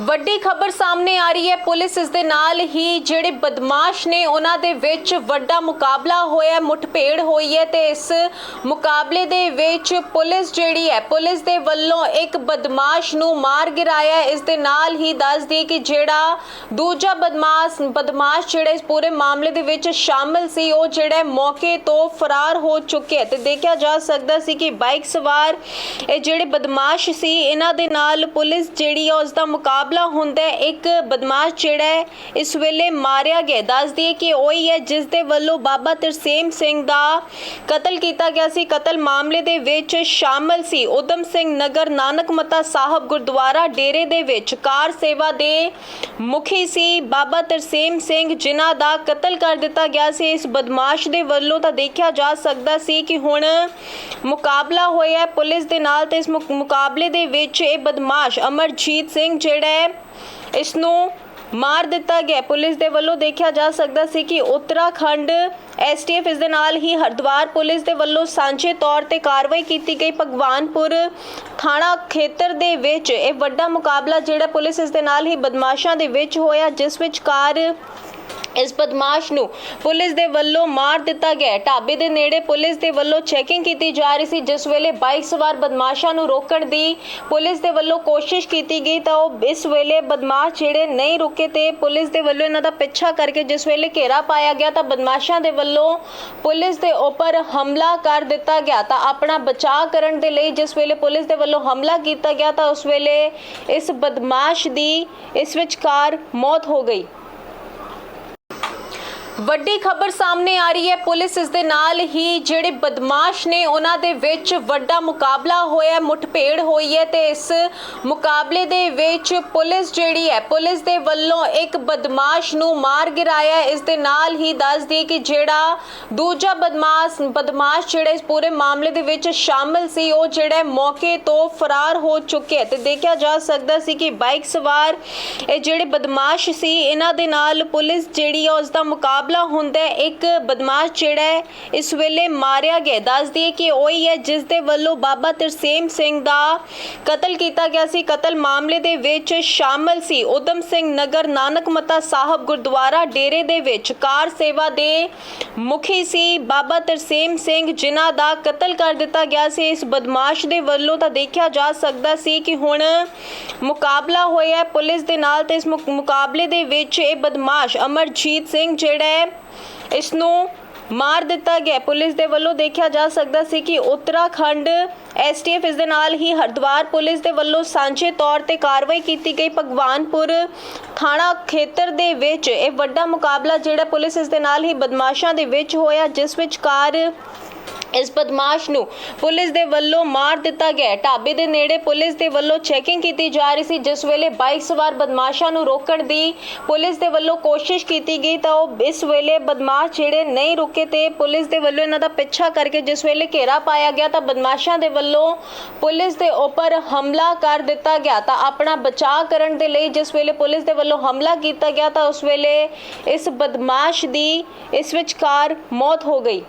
ਵੱਡੀ ਖਬਰ ਸਾਹਮਣੇ ਆ ਰਹੀ ਹੈ। ਪੁਲਿਸ ਇਸ ਦੇ ਨਾਲ ਹੀ ਜਿਹੜੇ ਬਦਮਾਸ਼ ਨੇ, ਉਹਨਾਂ ਦੇ ਵਿੱਚ ਵੱਡਾ ਮੁਕਾਬਲਾ ਹੋਇਆ ਮੁੱਠਭੇੜ ਹੋਈ ਹੈ ਤੇ ਇਸ ਮੁਕਾਬਲੇ ਦੇ ਵਿੱਚ ਪੁਲਿਸ ਜਿਹੜੀ ਹੈ, ਪੁਲਿਸ ਦੇ ਵੱਲੋਂ ਇੱਕ ਬਦਮਾਸ਼ ਨੂੰ ਮਾਰ ਗਿਰਾਇਆ ਇਸ ਦੇ ਨਾਲ ਹੀ ਦੱਸ ਦਈਏ ਕਿ ਜਿਹੜਾ ਦੂਜਾ ਬਦਮਾਸ਼ ਬਦਮਾਸ਼ ਜਿਹੜਾ ਇਸ ਪੂਰੇ ਮਾਮਲੇ ਦੇ ਵਿੱਚ ਸ਼ਾਮਲ ਸੀ, ਉਹ ਜਿਹੜਾ ਮੌਕੇ ਤੋਂ ਫਰਾਰ ਹੋ ਚੁੱਕਿਆ ਹੈ ਤੇ ਦੇਖਿਆ ਜਾ ਸਕਦਾ ਸੀ ਕਿ ਬਾਈਕ ਸਵਾਰ ਇਹ ਜਿਹੜੇ ਬਦਮਾਸ਼ ਸੀ, ਇਹਨਾਂ ਦੇ ਨਾਲ ਪੁਲਿਸ ਜਿਹੜੀ ਹੈ ਉਸ ਦਾ ਮੁਕਾਬਲਾ ਹੁੰਦਾ ਇੱਕ ਬਦਮਾਸ਼ ਜਿਹੜਾ ਇਸ ਵੇਲੇ ਮਾਰਿਆ ਗਿਆ ਦੱਸ ਦਈਏ ਕਿ ਉਹੀ ਹੈ ਜਿਸ ਦੇ ਵੱਲੋਂ ਬਾਬਾ ਤਰਸੇਮ ਸਿੰਘ ਦਾ ਕਤਲ ਕੀਤਾ ਗਿਆ ਸੀ। ਕਤਲ ਮਾਮਲੇ ਦੇ ਵਿੱਚ ਸ਼ਾਮਲ ਸੀ ਉਦਮ ਸਿੰਘ ਨਗਰ, ਨਾਨਕ ਮਤਾ ਸਾਹਿਬ, ਗੁਰਦੁਆਰਾ ਡੇਰੇ ਦੇ ਵਿੱਚ। ਕਾਰ ਸੇਵਾ ਦੇ ਮੁਖੀ ਸੀ ਬਾਬਾ ਤਰਸੇਮ ਸਿੰਘ, ਜਿਨ੍ਹਾਂ ਦਾ ਕਤਲ ਕਰ ਦਿੱਤਾ ਗਿਆ ਸੀ। ਇਸ ਬਦਮਾਸ਼ ਦੇ ਵੱਲੋਂ ਤਾਂ ਦੇਖਿਆ ਜਾ ਸਕਦਾ ਸੀ ਕਿ ਹੁਣ ਮੁਕਾਬਲਾ ਹੋਇਆ ਪੁਲਿਸ ਦੇ ਨਾਲ ਤੇ ਇਸ ਮੁਕ- ਮੁਕਾਬਲੇ ਦੇ ਵਿੱਚ ਇਹ ਬਦਮਾਸ਼ ਅਮਰਜੀਤ ਸਿੰਘ ਜਿਹੜਾ ਹੈ। ਇਸ ਨੂੰ ਮਾਰ ਦਿੱਤਾ ਗਿਆ। ਪੁਲਿਸ ਦੇ ਵੱਲੋਂ ਦੇਖਿਆ ਜਾ ਸਕਦਾ ਸੀ ਕਿ ਉੱਤਰਾਖੰਡ ਐਸਟੀਐਫ ਇਸ ਦੇ ਨਾਲ ਹੀ ਹਰਿਦੁਆਰ ਪੁਲਿਸ ਦੇ ਵੱਲੋਂ ਸਾਂਝੇ ਤੌਰ ਤੇ ਕਾਰਵਾਈ ਕੀਤੀ ਗਈ। ਭਗਵਾਨਪੁਰ ਥਾਣਾ ਖੇਤਰ ਦੇ ਵਿੱਚ ਇਹ ਵੱਡਾ ਮੁਕਾਬਲਾ ਜਿਹੜਾ ਪੁਲਿਸ ਇਸ ਦੇ ਨਾਲ ਹੀ ਬਦਮਾਸ਼ਾਂ ਦੇ ਵਿੱਚ ਹੋਇਆ, ਜਿਸ ਵਿੱਚ ਕਾਰ ਇਸ ਬਦਮਾਸ਼ ਨੂੰ ਪੁਲਿਸ ਦੇ ਵੱਲੋਂ ਮਾਰ ਦਿੱਤਾ ਗਿਆ ਢਾਬੇ ਦੇ ਨੇੜੇ ਪੁਲਿਸ ਦੇ ਵੱਲੋਂ ਚੈਕਿੰਗ ਕੀਤੀ ਜਾ ਰਹੀ ਸੀ। ਜਿਸ ਵੇਲੇ ਬਾਈਕ ਸਵਾਰ ਬਦਮਾਸ਼ਾਂ ਨੂੰ ਰੋਕਣ ਦੀ ਪੁਲਿਸ ਦੇ ਵੱਲੋਂ ਕੋਸ਼ਿਸ਼ ਕੀਤੀ ਗਈ ਤਾਂ ਉਹ ਇਸ ਵੇਲੇ ਬਦਮਾਸ਼ ਜਿਹੜੇ ਨਹੀਂ ਰੁਕੇ ਤੇ ਪੁਲਿਸ ਦੇ ਵੱਲੋਂ ਇਹਨਾਂ ਦਾ ਪਿੱਛਾ ਕਰਕੇ ਜਿਸ ਵੇਲੇ ਘੇਰਾ ਪਾਇਆ ਗਿਆ ਤਾਂ ਬਦਮਾਸ਼ਾਂ ਦੇ ਵੱਲੋਂ ਪੁਲਿਸ ਦੇ ਉੱਪਰ ਹਮਲਾ ਕਰ ਦਿੱਤਾ ਗਿਆ ਤਾਂ ਆਪਣਾ ਬਚਾਅ ਕਰਨ ਦੇ ਲਈ ਜਿਸ ਵੇਲੇ ਪੁਲਿਸ ਦੇ ਵੱਲੋਂ ਹਮਲਾ ਕੀਤਾ ਗਿਆ ਤਾਂ ਉਸ ਵੇਲੇ ਇਸ ਬਦਮਾਸ਼ ਦੀ ਇਸ ਵਿਚਕਾਰ ਮੌਤ ਹੋ ਗਈ। ਵੱਡੀ ਖਬਰ ਸਾਹਮਣੇ ਆ ਰਹੀ ਹੈ। ਪੁਲਿਸ ਇਸ ਦੇ ਨਾਲ ਹੀ ਜਿਹੜੇ ਬਦਮਾਸ਼ ਨੇ, ਉਹਨਾਂ ਦੇ ਵਿੱਚ ਵੱਡਾ ਮੁਕਾਬਲਾ ਹੋਇਆ ਮੁੱਠਭੇੜ ਹੋਈ ਹੈ ਤੇ ਇਸ ਮੁਕਾਬਲੇ ਦੇ ਵਿੱਚ ਪੁਲਿਸ ਜਿਹੜੀ ਹੈ, ਪੁਲਿਸ ਦੇ ਵੱਲੋਂ ਇੱਕ ਬਦਮਾਸ਼ ਨੂੰ ਮਾਰ ਗਿਰਾਇਆ ਇਸ ਦੇ ਨਾਲ ਹੀ ਦੱਸ ਦਈਏ ਕਿ ਜਿਹੜਾ ਦੂਜਾ ਬਦਮਾਸ਼ ਬਦਮਾਸ਼ ਜਿਹੜਾ ਇਸ ਪੂਰੇ ਮਾਮਲੇ ਦੇ ਵਿੱਚ ਸ਼ਾਮਲ ਸੀ, ਉਹ ਜਿਹੜਾ ਮੌਕੇ ਤੋਂ ਫਰਾਰ ਹੋ ਚੁੱਕਿਆ ਹੈ ਤੇ ਦੇਖਿਆ ਜਾ ਸਕਦਾ ਸੀ ਕਿ ਬਾਈਕ ਸਵਾਰ ਇਹ ਜਿਹੜੇ ਬਦਮਾਸ਼ ਸੀ, ਇਹਨਾਂ ਦੇ ਨਾਲ ਪੁਲਿਸ ਜਿਹੜੀ ਹੈ ਉਸ ਦਾ ਮੁਕਾਬਲਾ ਹੁੰਦਾ ਹੈ, ਇੱਕ ਬਦਮਾਸ਼ ਜਿਹੜਾ ਹੈ, ਇਸ ਵੇਲੇ ਮਾਰਿਆ ਗਿਆ ਦੱਸ ਦਈਏ ਕਿ ਉਹੀ ਹੈ ਜਿਸ ਦੇ ਵੱਲੋਂ ਬਾਬਾ ਤਰਸੇਮ ਸਿੰਘ ਦਾ ਕਤਲ ਕੀਤਾ ਗਿਆ ਸੀ। ਕਤਲ ਮਾਮਲੇ ਦੇ ਵਿੱਚ ਸ਼ਾਮਲ ਸੀ ਉਦਮ ਸਿੰਘ ਨਗਰ ਨਾਨਕ ਮਤਾ ਸਾਹਿਬ ਗੁਰਦੁਆਰਾ ਡੇਰੇ ਦੇ ਵਿੱਚ। ਕਾਰ ਸੇਵਾ ਦੇ ਮੁਖੀ ਸੀ ਬਾਬਾ ਤਰਸੇਮ ਸਿੰਘ, ਜਿਨ੍ਹਾਂ ਦਾ ਕਤਲ ਕਰ ਦਿੱਤਾ ਗਿਆ ਸੀ। ਇਸ ਬਦਮਾਸ਼ ਦੇ ਵੱਲੋਂ ਤਾਂ ਦੇਖਿਆ ਜਾ ਸਕਦਾ ਸੀ ਕਿ ਹੁਣ ਮੁਕਾਬਲਾ ਹੋਇਆ ਪੁਲਿਸ ਦੇ ਨਾਲ ਤੇ ਇਸ ਮੁਕ- ਮੁਕਾਬਲੇ ਦੇ ਵਿੱਚ ਇਹ ਬਦਮਾਸ਼ ਅਮਰਜੀਤ ਸਿੰਘ ਜਿਹੜਾ ਹੈ ਇਸ ਨੂੰ ਮਾਰ ਦਿੱਤਾ ਗਿਆ। ਪੁਲਿਸ ਦੇ ਵੱਲੋਂ ਦੇਖਿਆ ਜਾ ਸਕਦਾ ਸੀ ਕਿ ਉੱਤਰਾਖੰਡ ਐਸਟੀਐਫ ਇਸ ਦੇ ਨਾਲ ਹੀ ਹਰਿਦੁਆਰ ਪੁਲਿਸ ਦੇ ਵੱਲੋਂ ਸਾਂਝੇ ਤੌਰ ਤੇ ਕਾਰਵਾਈ ਕੀਤੀ ਗਈ। ਭਗਵਾਨਪੁਰ ਥਾਣਾ ਖੇਤਰ ਦੇ ਵਿੱਚ ਇਹ ਵੱਡਾ ਮੁਕਾਬਲਾ ਜਿਹੜਾ ਪੁਲਿਸ ਇਸ ਦੇ ਨਾਲ ਹੀ ਬਦਮਾਸ਼ਾਂ ਦੇ ਵਿੱਚ ਹੋਇਆ, ਜਿਸ ਵਿੱਚ ਕਾਰ ਇਸ ਬਦਮਾਸ਼ ਨੂੰ ਪੁਲਿਸ ਦੇ ਵੱਲੋਂ ਮਾਰ ਦਿੱਤਾ ਗਿਆ ਢਾਬੇ ਦੇ ਨੇੜੇ ਪੁਲਿਸ ਦੇ ਵੱਲੋਂ ਚੈਕਿੰਗ ਕੀਤੀ ਜਾ ਰਹੀ ਸੀ। ਜਿਸ ਵੇਲੇ ਬਾਈਕ ਸਵਾਰ ਬਦਮਾਸ਼ਾਂ ਨੂੰ ਰੋਕਣ ਦੀ ਪੁਲਿਸ ਦੇ ਵੱਲੋਂ ਕੋਸ਼ਿਸ਼ ਕੀਤੀ ਗਈ ਤਾਂ ਉਹ ਇਸ ਵੇਲੇ ਬਦਮਾਸ਼ ਜਿਹੜੇ ਨਹੀਂ ਰੁਕੇ ਤੇ ਪੁਲਿਸ ਦੇ ਵੱਲੋਂ ਇਹਨਾਂ ਦਾ ਪਿੱਛਾ ਕਰਕੇ ਜਿਸ ਵੇਲੇ ਘੇਰਾ ਪਾਇਆ ਗਿਆ ਤਾਂ ਬਦਮਾਸ਼ਾਂ ਦੇ ਵੱਲੋਂ ਪੁਲਿਸ ਦੇ ਉੱਪਰ ਹਮਲਾ ਕਰ ਦਿੱਤਾ ਗਿਆ ਤਾਂ ਆਪਣਾ ਬਚਾਅ ਕਰਨ ਦੇ ਲਈ ਜਿਸ ਵੇਲੇ ਪੁਲਿਸ ਦੇ ਵੱਲੋਂ ਹਮਲਾ ਕੀਤਾ ਗਿਆ ਤਾਂ ਉਸ ਵੇਲੇ ਇਸ ਬਦਮਾਸ਼ ਦੀ ਇਸ ਵਿਚਕਾਰ ਮੌਤ ਹੋ ਗਈ।